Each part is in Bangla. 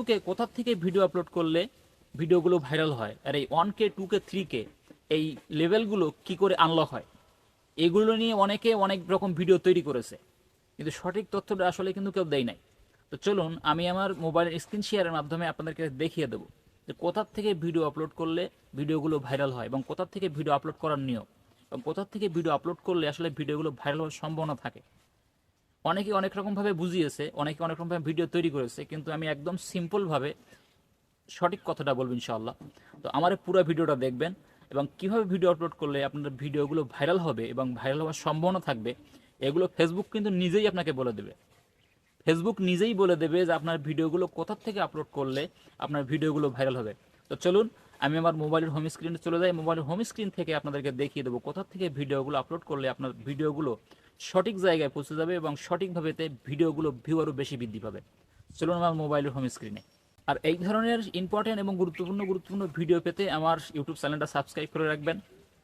ফেসবুকে কোথা থেকে ভিডিও আপলোড করলে ভিডিওগুলো ভাইরাল হয়? আর এই one K two K three K এই লেভেলগুলো কি করে আনলক হয়? এগুলো নিয়ে অনেকে অনেক রকম ভিডিও তৈরি করেছে। কিন্তু সঠিক তথ্যটা আসলে কিন্তু কেউ দেয় নাই। তো চলুন, আমি আমার মোবাইলের স্ক্রিন শেয়ারের মাধ্যমে আপনাদেরকে দেখিয়ে দেবো যে কোথার থেকে ভিডিও আপলোড করলে ভিডিওগুলো ভাইরাল হয় এবং কোথার থেকে ভিডিও আপলোড করার নিয়ম এবং কোথার থেকে ভিডিও আপলোড করলে আসলে ভিডিওগুলো ভাইরাল হওয়ার সম্ভাবনা থাকে। অনেকে অনেক রকমভাবে বুঝিয়েছে, অনেকে অনেক রকমভাবে ভিডিও তৈরি করেছে, কিন্তু আমি একদম সিম্পলভাবে সঠিক কথাটা বলব ইনশাআল্লাহ। তো আমার পুরো ভিডিওটা দেখবেন এবং কীভাবে ভিডিও আপলোড করলে আপনার ভিডিওগুলো ভাইরাল হবে এবং ভাইরাল হওয়ার সম্ভাবনা থাকবে, এগুলো ফেসবুক কিন্তু নিজেই আপনাকে বলে দেবে। ফেসবুক নিজেই বলে দেবে যে আপনার ভিডিওগুলো কোথা থেকে আপলোড করলে আপনার ভিডিওগুলো ভাইরাল হবে। তো চলুন, আমি আমার মোবাইলের হোম স্ক্রিনে চলে যাই। মোবাইলের হোম স্ক্রিন থেকে আপনাদেরকে দেখিয়ে দেবো কোথা থেকে ভিডিওগুলো আপলোড করলে আপনার ভিডিওগুলো সঠিক জায়গায় পৌঁছে যাবে এবং সঠিকভাবে ভিডিওগুলো ভিউ আরও বেশি বৃদ্ধি পাবে। চলুন আমার মোবাইলের হোম স্ক্রিনে আর এই ধরনের ইম্পর্টেন্ট এবং গুরুত্বপূর্ণ গুরুত্বপূর্ণ ভিডিও পেতে আমার ইউটিউব চ্যানেলটা সাবস্ক্রাইব করে রাখবেন।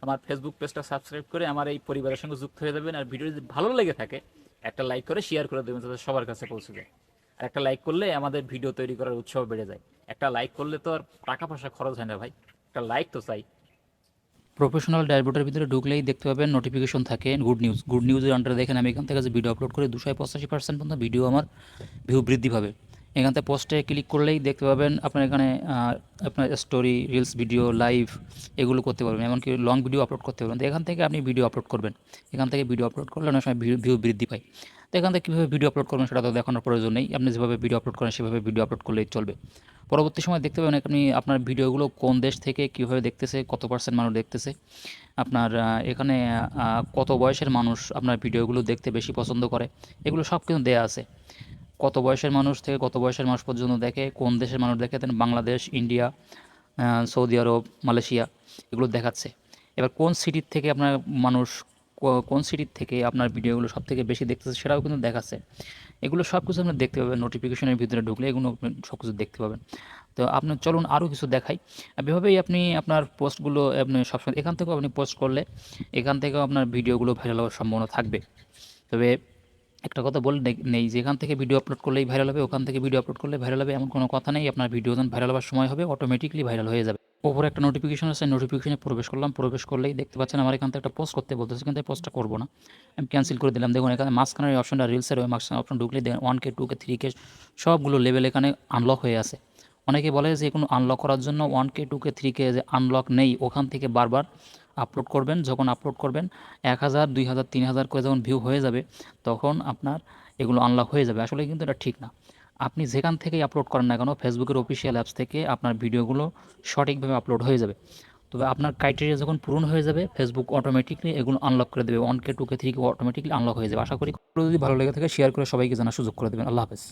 আমার ফেসবুক পেজটা সাবস্ক্রাইব করে আমার এই পরিবারের সঙ্গে যুক্ত হয়ে যাবেন। আর ভিডিও যদি ভালো লেগে থাকে, একটা লাইক করে শেয়ার করে দেবেন যাতে সবার কাছে পৌঁছে যায়। আর একটা লাইক করলে আমাদের ভিডিও তৈরি করার উৎসাহ বেড়ে যায়। একটা লাইক করলে তো আর টাকা পয়সা খরচ হয় না ভাই। একটা লাইক তো চাই। প্রফেশনাল ড্যাশবোর্ডের ভিতরে ঢুকলেই দেখতে পাবেন নোটিফিকেশন থাকে গুড নিউজ গুড নিউজের আন্ডারে দেখেন আমি এখান থেকে ভিডিও আপলোড করে, দুশো পঁচাশি পার্সেন্ট পর্যন্ত ভিডিও আমার ভিউ বৃদ্ধি পাবে। এখান থেকে পোস্টে ক্লিক করলেই দেখতে পাবেন আপনার এখানে আপনার স্টোরি রিলস ভিডিও লাইভ এগুলো করতে পারবেন। এমনকি লং ভিডিও আপলোড করতে পারবেন। তো এখান থেকে আপনি ভিডিও আপলোড করবেন। এখান থেকে ভিডিও আপলোড করলে অনেক সময় ভিউ বৃদ্ধি পায়। তো এখান থেকে কীভাবে ভিডিও আপলোড করবেন সেটা তো দেখানোর প্রয়োজন নেই। আপনি যেভাবে ভিডিও আপলোড করেন সেভাবে ভিডিও আপলোড করলেই চলবে। পরবর্তী সময় দেখতে পাবেন আপনি আপনার ভিডিওগুলো কোন দেশ থেকে কীভাবে দেখতেছে, কত পার্সেন্ট মানুষ দেখতেছে। আপনার এখানে কত বয়সের মানুষ আপনার ভিডিওগুলো দেখতে বেশি পছন্দ করে। এগুলো সব কিছু দেয়া আছে। কত বয়সের মানুষ থেকে কত বয়সের মানুষ পর্যন্ত দেখে, কোন দেশের মানুষ দেখে দেন Bangladesh, India Saudi Arab, Malaysia, এগুলো দেখাচ্ছে। এবার কোন সিটির থেকে আপনার মানুষ কোন সিটির থেকে আপনার ভিডিওগুলো সব থেকে বেশি দেখতেছে সেটাও কিন্তু দেখাচ্ছে। এগুলো সব কিছু আপনি দেখতে পাবেন নোটিফিকেশনের ভিতরে ঢুকলে এগুলো সব কিছু দেখতে পাবেন। তো আপনার চলুন আরও কিছু দেখাই। এভাবেই আপনি আপনার পোস্টগুলো আপনি সবসময়, এখান থেকেও আপনি পোস্ট করলে এখান থেকেও আপনার ভিডিওগুলো ভাইরাল হওয়ার সম্ভাবনা থাকবে। তবে একটা কথা বলে নেই যে এখান থেকে ভিডিও আপলোড করলেই ভাইরাল হবে, ওখান থেকে ভিডিও আপলোড করলে ভাইরাল হবে, এমন কোনো কথা নেই। আপনার ভিডিও যখন ভাইরাল হওয়ার সময় হবে অটোমেটিকলি ভাইরাল হয়ে যাবে। ওপরে একটা নোটিফিকেশন আছে নোটিফিকেশনে প্রবেশ করলাম, প্রবেশ করলেই দেখতে পাচ্ছেন আমার এখান থেকে একটা পোস্ট করতে বলতেছে, কিন্তু পোস্টটা করব না। আমি ক্যান্সেল করে দিলাম। দেখুন, এখানে মাঝখানের অপশনটা রিলসের ওই মাঝখানে অপশন ঢুকলে দেখেন one K two K three K সবগুলো লেভেল এখানে আনলক হয়ে আছে। অনেকে বলে যে কোনো আনলক করার জন্য one K two K three K যে আনলক নেই, ওখান থেকে বারবার আপলোড করবেন, যখন আপলোড করবেন, এক হাজার, দুই হাজার, তিন হাজার করে যখন ভিউ হয়ে যাবে, তখন আপনার এগুলো আনলক হয়ে যাবে। আসলে কিন্তু এটা ঠিক না। আপনি যেখান থেকেই আপলোড করেন না কেন ফেসবুকের অফিসিয়াল অ্যাপস থেকে আপনার ভিডিওগুলো সঠিকভাবে আপলোড হয়ে যাবে। তবে আপনার ক্রাইটেরিয়া যখন পূরণ হয়ে যাবে ফেসবুক অটোমেটিকলি এগুলো আনলক করে দেবে। One K two K three K automatically unlock হয়ে যাবে। আশা করি যদি ভালো লেগে থাকে শেয়ার করে সবাইকে জানার সুযোগ করে দেবেন। আল্লাহ হাফেজ।